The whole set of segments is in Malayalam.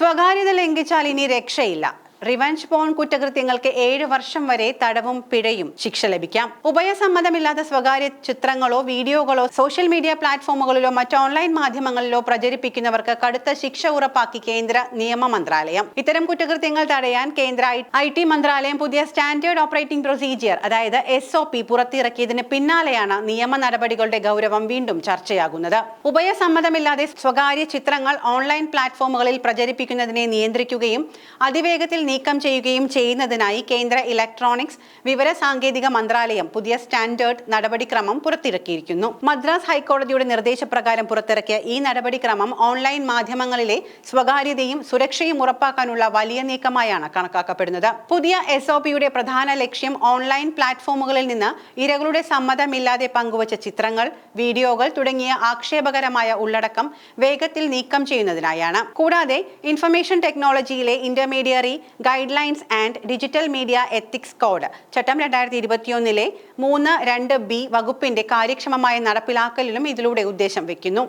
സ്വകാര്യത ലംഘിച്ചാൽ ഇനി രക്ഷയില്ല. റിവഞ്ച് പോൺ കുറ്റകൃത്യങ്ങൾക്ക് ഏഴ് വർഷം വരെ തടവും പിഴയും ശിക്ഷ ലഭിക്കാം. ഉഭയസമ്മതമില്ലാത്ത സ്വകാര്യ ചിത്രങ്ങളോ വീഡിയോകളോ സോഷ്യൽ മീഡിയ പ്ലാറ്റ്ഫോമുകളിലോ മറ്റ് ഓൺലൈൻ മാധ്യമങ്ങളിലോ പ്രചരിപ്പിക്കുന്നവർക്ക് കടുത്ത ശിക്ഷ ഉറപ്പാക്കി കേന്ദ്ര നിയമ മന്ത്രാലയം. ഇത്തരം കുറ്റകൃത്യങ്ങൾ തടയാൻ കേന്ദ്ര ഐ ടി മന്ത്രാലയം പുതിയ സ്റ്റാൻഡേർഡ് ഓപ്പറേറ്റിംഗ് പ്രൊസീജിയർ അതായത് എസ് ഒ പി പുറത്തിറക്കിയതിന് പിന്നാലെയാണ് നിയമ നടപടികളുടെ ഗൗരവം വീണ്ടും ചർച്ചയാകുന്നത്. ഉഭയസമ്മതമില്ലാതെ സ്വകാര്യ ചിത്രങ്ങൾ ഓൺലൈൻ പ്ലാറ്റ്ഫോമുകളിൽ പ്രചരിപ്പിക്കുന്നതിനെ നിയന്ത്രിക്കുകയും അതിവേഗത്തിൽ നീക്കം ചെയ്യുകയും ചെയ്യുന്നതിനായി കേന്ദ്ര ഇലക്ട്രോണിക്സ് വിവര സാങ്കേതിക മന്ത്രാലയം പുതിയ സ്റ്റാൻഡേർഡ് നടപടിക്രമം പുറത്തിറക്കിയിരിക്കുന്നു. മദ്രാസ് ഹൈക്കോടതിയുടെ നിർദ്ദേശപ്രകാരം പുറത്തിറക്കിയ ഈ നടപടിക്രമം ഓൺലൈൻ മാധ്യമങ്ങളിലെ സ്വകാര്യതയും സുരക്ഷയും ഉറപ്പാക്കാനുള്ള വലിയ നീക്കമായാണ് കണക്കാക്കപ്പെടുന്നത്. പുതിയ എസ് ഒ പിയുടെ പ്രധാന ലക്ഷ്യം ഓൺലൈൻ പ്ലാറ്റ്ഫോമുകളിൽ നിന്ന് ഇരകളുടെ സമ്മതമില്ലാതെ പങ്കുവച്ച ചിത്രങ്ങൾ വീഡിയോകൾ തുടങ്ങിയ ആക്ഷേപകരമായ ഉള്ളടക്കം വേഗത്തിൽ നീക്കം ചെയ്യുന്നതിനായാണ്. കൂടാതെ information ടെക്നോളജിയിലെ intermediary guidelines and digital media ethics code. ചട്ടം രണ്ടായിരത്തി ഇരുപത്തിയൊന്നിലെ മൂന്ന് രണ്ട് ബി വകുപ്പിന്റെ കാര്യക്ഷമമായ നടപ്പിലാക്കലിലും ഇതിലൂടെ ഉദ്ദേശം വെക്കുന്നു.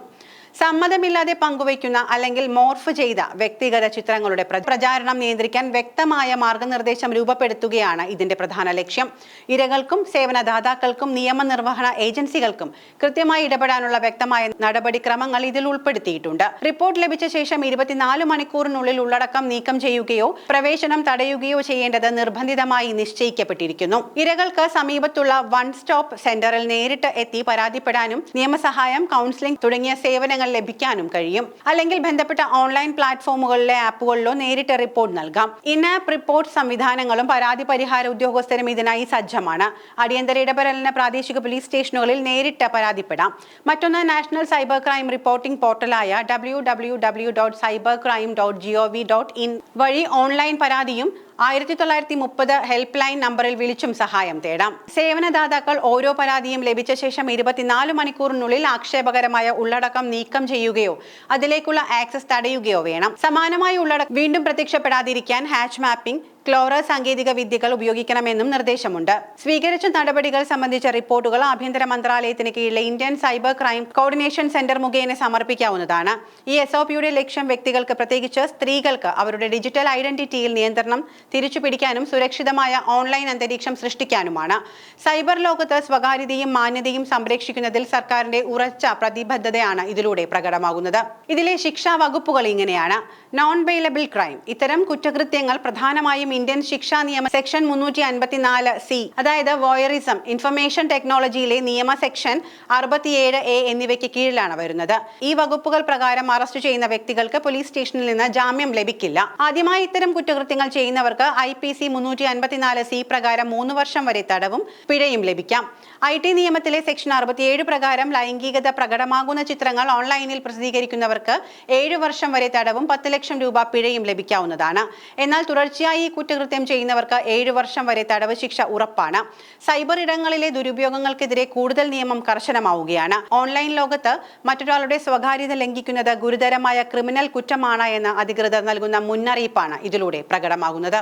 സമ്മതമില്ലാതെ പങ്കുവയ്ക്കുന്ന അല്ലെങ്കിൽ മോർഫ് ചെയ്ത വ്യക്തിഗത ചിത്രങ്ങളുടെ പ്രചാരണം നിയന്ത്രിക്കാൻ വ്യക്തമായ മാർഗനിർദ്ദേശം രൂപപ്പെടുത്തുകയാണ് ഇതിന്റെ പ്രധാന ലക്ഷ്യം. ഇരകൾക്കും സേവനദാതാക്കൾക്കും നിയമനിർവഹണ ഏജൻസികൾക്കും കൃത്യമായി ഇടപെടാനുള്ള വ്യക്തമായ നടപടിക്രമങ്ങൾ ഇതിൽ ഉൾപ്പെടുത്തിയിട്ടുണ്ട്. റിപ്പോർട്ട് ലഭിച്ച ശേഷം ഇരുപത്തിനാല് മണിക്കൂറിനുള്ളിൽ ഉള്ളടക്കം നീക്കം ചെയ്യുകയോ പ്രവേശനം തടയുകയോ ചെയ്യേണ്ടത് നിർബന്ധിതമായി നിശ്ചയിക്കപ്പെട്ടിരിക്കുന്നു. ഇരകൾക്ക് സമീപത്തുള്ള വൺ സ്റ്റോപ്പ് സെന്ററിൽ നേരിട്ട് എത്തി പരാതിപ്പെടാനും നിയമസഹായം കൗൺസിലിംഗ് തുടങ്ങിയ സേവനങ്ങൾ ലഭിക്കാനും കഴിയും. അല്ലെങ്കിൽ ബന്ധപ്പെട്ട ഓൺലൈൻ പ്ലാറ്റ്ഫോമുകളിലെ ആപ്പുകളിലോ നേരിട്ട് റിപ്പോർട്ട് നൽകാം. ഇൻ ആപ്പ് റിപ്പോർട്ട് സംവിധാനങ്ങളും പരാതി പരിഹാര ഉദ്യോഗസ്ഥരും ഇതിനായി സജ്ജമാണ്. അടിയന്തര ഇടപെടലിന് പ്രാദേശിക പോലീസ് സ്റ്റേഷനുകളിൽ നേരിട്ട് പരാതിപ്പെടാം. മറ്റൊന്ന് national cyber crime reporting പോർട്ടലായ W W W dot cyber crime dot G O V dot in വഴി ഓൺലൈൻ പരാതിയും ആയിരത്തി തൊള്ളായിരത്തി മുപ്പത് ഹെൽപ്പ് ലൈൻ നമ്പറിൽ വിളിച്ചും സഹായം തേടാം. സേവനദാതാക്കൾ ഓരോ പരാതിയും ലഭിച്ച ശേഷം ഇരുപത്തിനാല് മണിക്കൂറിനുള്ളിൽ ആക്ഷേപകരമായ ഉള്ളടക്കം നീക്കം ചെയ്യുകയോ അതിലേക്കുള്ള ആക്സസ് തടയുകയോ വേണം. സമാനമായ ഉള്ളടക്കം വീണ്ടും പ്രത്യക്ഷപ്പെടാതിരിക്കാൻ ഹാച്ച് മാപ്പിംഗ് ക്ലോറ സാങ്കേതിക വിദ്യകൾ ഉപയോഗിക്കണമെന്നും നിർദ്ദേശമുണ്ട്. സ്വീകരിച്ച നടപടികൾ സംബന്ധിച്ച റിപ്പോർട്ടുകൾ ആഭ്യന്തര മന്ത്രാലയത്തിന് കീഴിലെ Indian cyber crime coordination centre മുഖേന സമർപ്പിക്കാവുന്നതാണ്. ഈ എസ് ഒ പിയുടെ ലക്ഷ്യം വ്യക്തികൾക്ക് പ്രത്യേകിച്ച് സ്ത്രീകൾക്ക് അവരുടെ ഡിജിറ്റൽ ഐഡന്റിറ്റിയിൽ നിയന്ത്രണം തിരിച്ചുപിടിക്കാനും സുരക്ഷിതമായ ഓൺലൈൻ അന്തരീക്ഷം സൃഷ്ടിക്കാനുമാണ്. സൈബർ ലോകത്ത് സ്വകാര്യതയും മാന്യതയും സംരക്ഷിക്കുന്നതിൽ സർക്കാരിന്റെ ഉറച്ച പ്രതിബദ്ധതയാണ് ഇതിലൂടെ പ്രകടമാകുന്നത്. ഇതിലെ ശിക്ഷാ വകുപ്പുകൾ ഇങ്ങനെയാണ്. Non bailable crime. ഇത്തരം കുറ്റകൃത്യങ്ങൾ പ്രധാനമായും ഇന്ത്യൻ ശിക്ഷാ നിയമ സെക്ഷൻ മുന്നൂറ്റി അൻപത്തിനാല് സി അതായത് വോയറിസം ഇൻഫർമേഷൻ ടെക്നോളജിയിലെ നിയമ സെക്ഷൻ അറുപത്തിയേഴ് എ എന്നിവയ്ക്ക് കീഴിലാണ് വരുന്നത്. ഈ വകുപ്പുകൾ പ്രകാരം അറസ്റ്റ് ചെയ്യുന്ന വ്യക്തികൾക്ക് പോലീസ് സ്റ്റേഷനിൽ നിന്ന് ജാമ്യം ലഭിക്കില്ല. ആദ്യമായി ഇത്തരം കുറ്റകൃത്യങ്ങൾ ചെയ്യുന്നവർക്ക് ഐ പി സി മുന്നൂറ്റി അൻപത്തിനാല് സി പ്രകാരം മൂന്ന് വർഷം വരെ തടവും പിഴയും ലഭിക്കാം. ഐ ടി നിയമത്തിലെ സെക്ഷൻ അറുപത്തിയേഴ് പ്രകാരം ലൈംഗികത പ്രകടമാകുന്ന ചിത്രങ്ങൾ ഓൺലൈനിൽ പ്രസിദ്ധീകരിക്കുന്നവർക്ക് ഏഴ് വർഷം വരെ തടവും പത്ത് ലക്ഷം രൂപ പിഴയും ലഭിക്കാവുന്നതാണ്. എന്നാൽ തുടർച്ചയായി കുറ്റകൃത്യം ചെയ്യുന്നവർക്ക് ഏഴു വർഷം വരെ തടവ് ശിക്ഷ ഉറപ്പാണ്. സൈബർ ഇടങ്ങളിലെ ദുരുപയോഗങ്ങൾക്കെതിരെ കൂടുതൽ നിയമം കർശനമാവുകയാണ്. ഓൺലൈൻ ലോകത്ത് മറ്റൊരാളുടെ സ്വകാര്യത ലംഘിക്കുന്നത് ഗുരുതരമായ ക്രിമിനൽ കുറ്റമാണ് എന്ന് അധികൃതർ നൽകുന്ന മുന്നറിയിപ്പാണ് ഇതിലൂടെ പ്രകടമാകുന്നത്.